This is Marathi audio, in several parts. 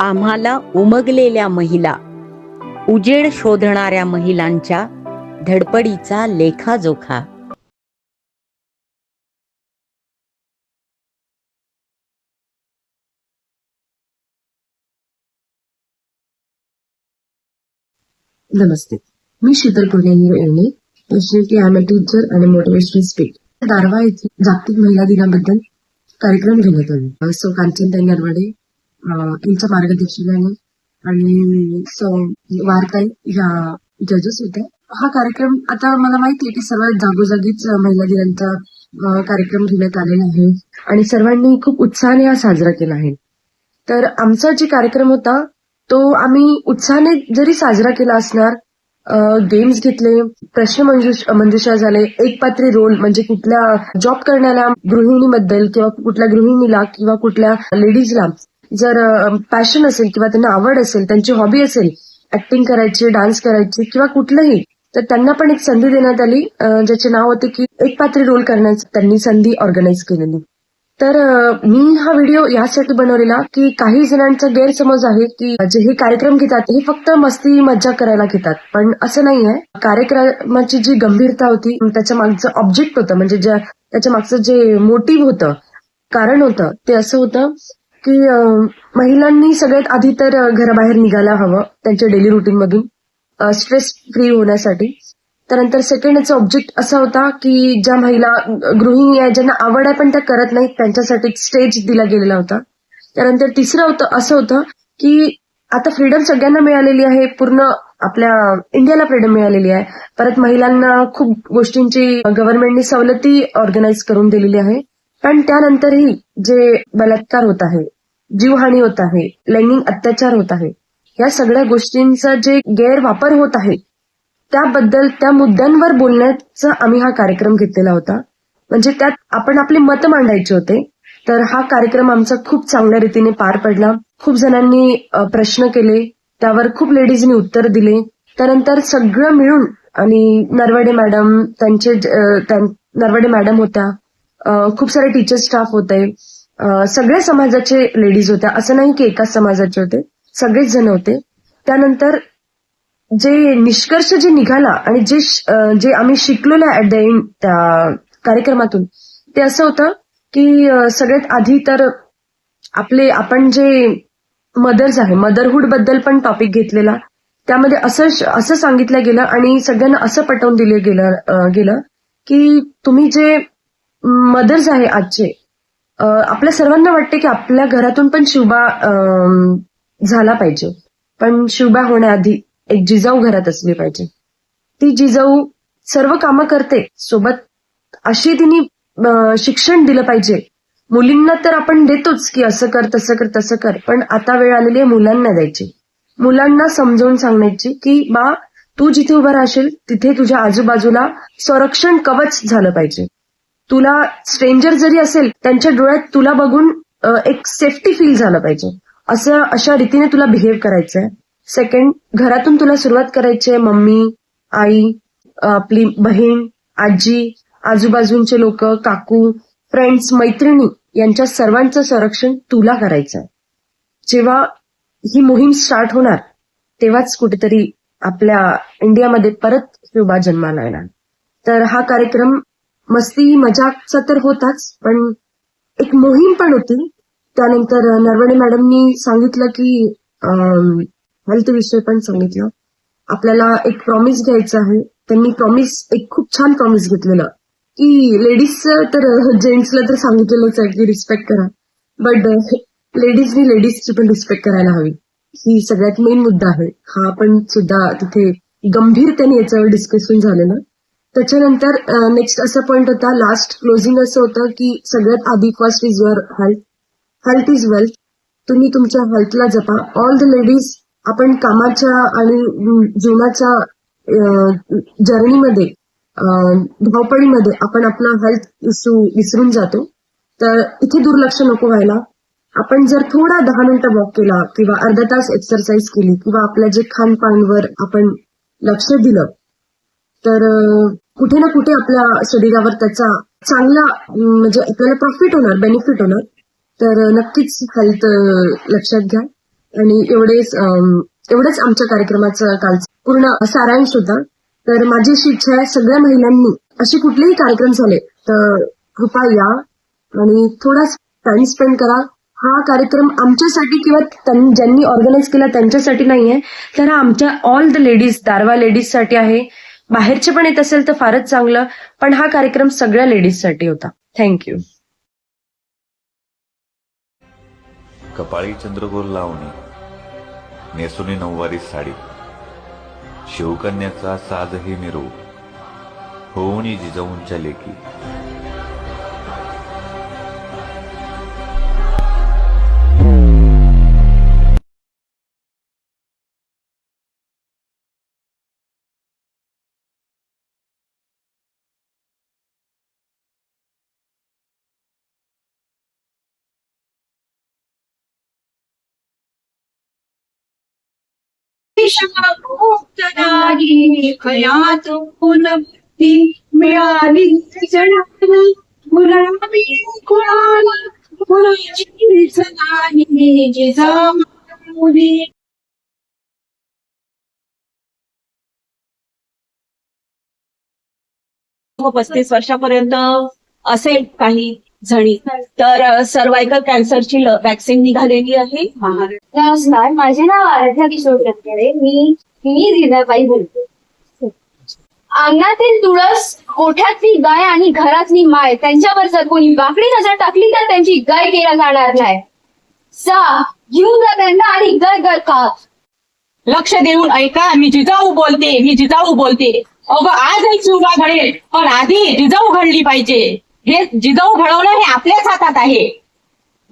आम्हाला उमगलेल्या महिला उजेड शोधणाऱ्या महिलांच्या धडपडीचा लेखाजोखा. नमस्ते. मी Sheetal Yene personality I am teacher आणि मोटिवेशनल स्पीक दारवा येथे जागतिक महिला दिनाबद्दल कार्यक्रम घेण्यात आला. सो कांचनताई नरवडे तुमचं यांच्या मार्गदर्शनाने आणि सो वारताई या जजेस होत्या. हा कार्यक्रम आता मला माहिती आहे की सर्वात जागोजागीच महिला दिनाचा कार्यक्रम घेण्यात आलेला आहे. आणि सर्वांनी खूप उत्साहाने हा साजरा केला आहे. तर आमचा जे कार्यक्रम होता तो आम्ही उत्साहाने जरी साजरा केला असणार गेम्स घेतले प्रश्न मंजुष- मंजुषा झाले एक पात्री रोल म्हणजे कुठल्या जॉब करणाऱ्या गृहिणीबद्दल किंवा कुठल्या गृहिणीला किंवा कुठल्या लेडीजला जर पॅशन असेल किंवा त्यांना आवड असेल त्यांची हॉबी असेल ऍक्टिंग करायची डान्स करायची किंवा कुठलंही तर त्यांना पण एक संधी देण्यात आली ज्याचे नाव होते की एक पात्री रोल करण्याची त्यांनी संधी ऑर्गनाईज केलेली. तर मी हा व्हिडिओ यासाठी बनवलेला की काही जणांचा गैरसमज आहे की जे हे कार्यक्रम घेतात हे फक्त मस्ती मज्जा करायला घेतात. पण असं नाही आहे कार्यक्रमाची जी गंभीरता होती त्याच्या मागचं ऑब्जेक्ट होतं. म्हणजे ज्या त्याच्या मागचं जे मोटिव्ह होतं कारण होतं ते असं होतं की महिलांनी सगळ्यात आधी तर घराबाहेर निघायला हवं त्यांच्या डेली रुटीन मधून स्ट्रेस फ्री होण्यासाठी. त्यानंतर सेकंड याचा ऑब्जेक्ट असा होता की ज्या महिला गृहिणी आहे ज्यांना आवड आहे पण त्या करत नाहीत त्यांच्यासाठी स्टेज दिला गेलेला होता. त्यानंतर तिसरं होतं असं होतं की आता फ्रीडम सगळ्यांना मिळालेली आहे पूर्ण आपल्या इंडियाला फ्रीडम मिळालेली आहे. परत महिलांना खूप गोष्टींची गव्हर्नमेंटनी सवलती ऑर्गनाईज करून दिलेली आहे. पण त्यानंतरही जे बलात्कार होत आहे जीवहानी होत आहे लैंगिक अत्याचार होत आहे या सगळ्या गोष्टींचा जे गैरवापर होत आहे त्याबद्दल त्या मुद्द्यांवर बोलण्याचा आम्ही हा कार्यक्रम घेतलेला होता. म्हणजे त्यात आपण आपले मत मांडायचे होते तर हा कार्यक्रम आमचा खूप चांगल्या रीतीने पार पडला. खूप जणांनी प्रश्न केले त्यावर खूप लेडीजनी उत्तर दिले. त्यानंतर सगळं मिळून आणि नरवडे मॅडम त्यांचे नरवडे मॅडम होत्या खूप सारे टीचर स्टाफ होते. सगळ्या समाजाचे लेडीज होत्या. असं नाही की एकाच समाजाचे होते. सगळेच जण होते. त्यानंतर जे निष्कर्ष जे निघाला आणि जे जे आम्ही शिकलेलो ऍट द एंड त्या कार्यक्रमातून ते असं होतं की सगळ्यात आधी तर आपले आपण जे मदर्स आहे मदरहुडबद्दल पण टॉपिक घेतलेला. त्यामध्ये असं असं सांगितलं गेलं आणि सगळ्यांना असं पटवून दिलं गेलं गेलं की तुम्ही जे मदर्स आहे आजचे. आपल्या सर्वांना वाटते की आपल्या घरातून पण शिवबा झाला पाहिजे. पण शिवबा होण्याआधी एक जिजाऊ घरात असली पाहिजे. ती जिजाऊ सर्व कामं करते. सोबत अशी तिने शिक्षण दिलं पाहिजे. मुलींना तर आपण देतोच की असं कर तसं कर तसं कर. पण आता वेळ आलेली आहे मुलांना द्यायची. मुलांना समजावून सांगण्याची की बा तू जिथे उभं राहशील तिथे तुझ्या आजूबाजूला संरक्षण कवच झालं पाहिजे. तुला स्ट्रेंजर जरी असेल त्यांच्या डोळ्यात तुला बघून एक सेफ्टी फील झालं पाहिजे. असं अशा रीतीने तुला बिहेव करायचंय. सेकंड घरातून तुला सुरुवात करायची आहे मम्मी आई आपली बहीण आजी आजूबाजूचे लोक काकू फ्रेंड्स मैत्रिणी यांच्या सर्वांचं संरक्षण तुला करायचं आहे जेव्हा ही मोहीम स्टार्ट होणार तेव्हाच कुठेतरी आपल्या इंडियामध्ये परत शिवबा जन्माला येणार. तर हा कार्यक्रम मस्ती मजाकचा तर होताच पण एक मोहीम पण होती. त्यानंतर नरवणे मॅडमनी सांगितलं की हेल्थ विषय पण सांगितलं. आपल्याला एक प्रॉमिस घ्यायचं आहे. त्यांनी प्रॉमिस एक खूप छान प्रॉमिस घेतलेलं. की लेडीज तर जेंट्सला तर सांगितलेलंच आहे की रिस्पेक्ट करा. बट लेडीजनी लेडीजची पण रिस्पेक्ट करायला हवी. ही सगळ्यात मेन मुद्दा आहे. हा पण सुद्धा तिथे गंभीरतेने याचं डिस्कशन झालेलं. त्याच्यानंतर नेक्स्ट असा पॉईंट होता लास्ट क्लोजिंग असं होतं की सगळ्यात आधी first is your health health is wealth तुम्ही तुमच्या हेल्थला जपा. ऑल द लेडीज आपण कामाच्या आणि जीवनाच्या जर्नीमध्ये धावपळीमध्ये आपण आपला हेल्थ इश्यू विसरून जातो. तर इथे दुर्लक्ष नको व्हायला. आपण जर थोडा दहा मिनिटं वॉक केला किंवा अर्धा तास एक्सरसाइज केली किंवा आपल्या जे खानपानवर आपण लक्ष दिलं तर कुठे ना कुठे आपल्या शरीरावर त्याचा चांगला म्हणजे आपल्याला प्रॉफिट होणार बेनिफिट होणार. तर नक्कीच हेल्थ लक्षात घ्या. आणि एवढेच एवढंच आमच्या कार्यक्रमाचं कालचं पूर्ण सारांश होता. तर माझी अशी इच्छा आहे सगळ्या महिलांनी असे कुठलेही कार्यक्रम झाले तर कृपा या. आणि थोडा टाइम स्पेंड करा. हा कार्यक्रम आमच्यासाठी किंवा ज्यांनी ऑर्गनाईज केला त्यांच्यासाठी नाहीये. तर हा आमच्या ऑल द लेडीज दारवा लेडीजसाठी आहे. बाहेरचे पण येत असेल तर फारच चांगलं पण हा कार्यक्रम सगळ्या लेडीजसाठी होता. थँक्यू कपाळी चंद्रगोल लावणी नेसुनी नऊवारी साडी शिवकन्याचा साजही मिरू होऊनी जिजाऊंच्या लेकी. मिळाली. जणाला गुलाबी कुणाला? कुणाचीच नाही जिजामाऊली पस्तीस वर्षापर्यंत असेल काही जणी. तर सर्वायकल कॅन्सरची वॅक्सिन निघालेली आहे. नमस्कार माझे नाव आराध्या किशोर कटकरे मी मी जिजाबाई बोलते. अंगणातील तुळस गोठ्यातली गाय आणि घरातली माय त्यांच्यावर जर कोणी वाकडी नजर टाकली तर त्यांची गाय केला जाणार नाही. सा घेऊन जा त्यांना आणि गाय गर का लक्ष देऊन ऐका मी जिजाऊ बोलते मी जिजाऊ बोलते. अगं आजही चुका घडेल पण आधी जिजाऊ घडली पाहिजे. हे जिजाऊ घडवणं हे आपल्याच हातात आहे.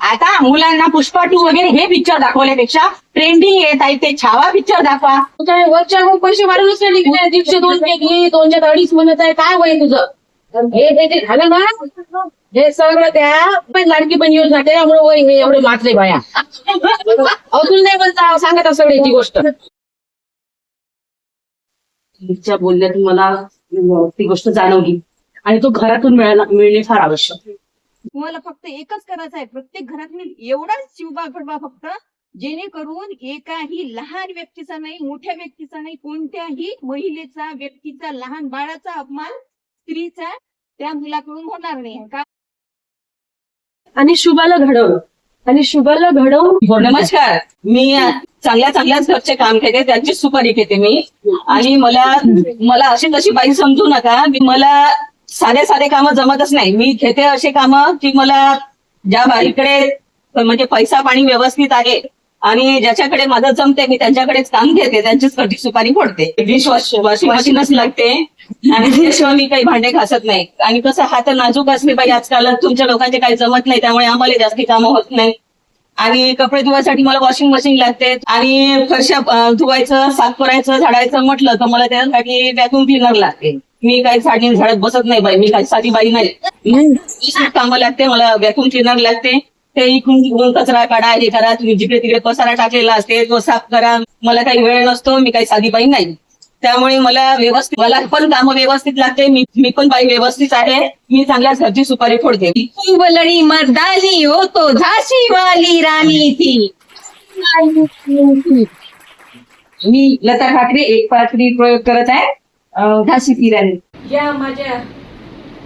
आता मुलांना पुष्पा टू वगैरे हे पिक्चर दाखवल्यापेक्षा ट्रेंडिंग येत आहे ते छावा पिक्चर दाखवा. वरच्या पैसे वाढवूनच नाही? दीडशे दोन केली दोनशे अडीच म्हणत आहे काय वय तुझं? हे जे ते झालं ना हे सगळं त्या पण लाडकी पण योजना त्यामुळे वय हे एवढे मात्रे बाया. अजून नाही बोलता सांगत असं याची गोष्ट. तिच्या बोलण्यातून मला ती गोष्ट जाणवली. आणि तो घरातून मिळणे फार आवश्यक. आहे. तुम्हाला फक्त एकच करायचं आहे. प्रत्येक घरातली एवढाच शिवबा घडवा फक्त जेणेकरून एकाही लहान व्यक्तीचा नाही मोठ्या व्यक्तीचा नाही कोणत्याही महिलेचा व्यक्तीचा लहान बाळाचा अपमान स्त्रीचा त्या मुलाकडून होणार नाही. का? आणि शुभाला घडवलं. आणि शुभाला घडवून नमस्कार. मी चांगल्या चांगल्याच घरचे काम घेते त्यांचीच सुपारी घेते मी. आणि मला मला अशी तशी बाई समजू नका. मी मला साधे साधे कामं जमतच नाही. मी घेते असे कामं की मला ज्या बाईकडे म्हणजे पैसा पाणी व्यवस्थित आहे आणि ज्याच्याकडे माझं जमते मी त्यांच्याकडेच काम घेते त्यांचीच कधी सुपारी फोडते. डिश वॉश वॉशिंग मशीनच लागते. आणि त्याशिवाय मी काही भांडे घासत नाही. आणि कसं हात नाजूक असले पाहिजे आजकाल तुमच्या लोकांचे काही जमत नाही त्यामुळे आम्हाला जास्ती कामं होत नाही. आणि कपडे धुवायसाठी मला वॉशिंग मशीन लागते. आणि फरशा धुवायचं साफ करायचं झाडायचं म्हटलं तर मला त्यासाठी व्हॅक्युम क्लिनर लागते. मी काही साडी झाडत बसत नाही बाई मी काही साधी बाई नाही. कामं लागते मला व्हॅक्युम क्लिनर लागते. ते इकडून तिकडून कचरा काढा हे करा तुम्ही जिकडे तिकडे पसारा टाकलेला असते तो साफ करा. मला काही वेळ नसतो मी काही साधी बाई नाही. त्यामुळे मला व्यवस्थित मला पण कामं व्यवस्थित लागते मी मी पण बाई व्यवस्थित आहे. मी चांगल्याच घरची सुपारी फोडते. कुंबलणी मर्दानी होतो झाशी वाली राणी ती. मी लता ठाकरे एक पात्री प्रयोग करत आहे. झाशी ज्या माझ्या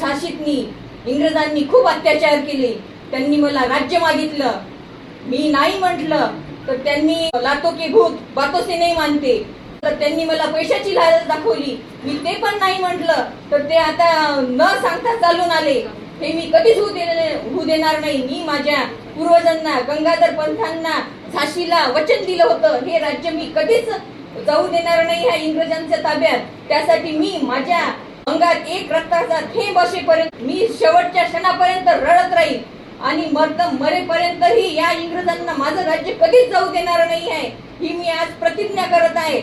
झाशीतनी इंग्रजांनी खूप अत्याचार केले त्यांनी मला राज्य मागितलं. मी नाही म्हंटल तर त्यांनी लातो की भूत बातो से नाही मानते. तर त्यांनी मला पैशाची लालच दाखवली. मी ते पण नाही म्हंटल तर ते आता न सांगता चालून आले. हे मी कधीच होऊ दे- होऊ देणार नाही. मी माझ्या पूर्वजांना गंगाधर पंथांना झाशीला वचन दिलं होतं. हे राज्य मी कधीच जाऊ देणार नाही ह्या इंग्रजांच्या ताब्यात. त्यासाठी मी माझ्या अंगात एक रक्ताचा थेंब असेपर्यंत मी शेवटच्या क्षणापर्यंत रडत राहील आणि मर्द मरेपर्यंतही या इंग्रजांना माझं राज्य कधीच जाऊ देणार नाही आहे ही मी आज प्रतिज्ञा करत आहे.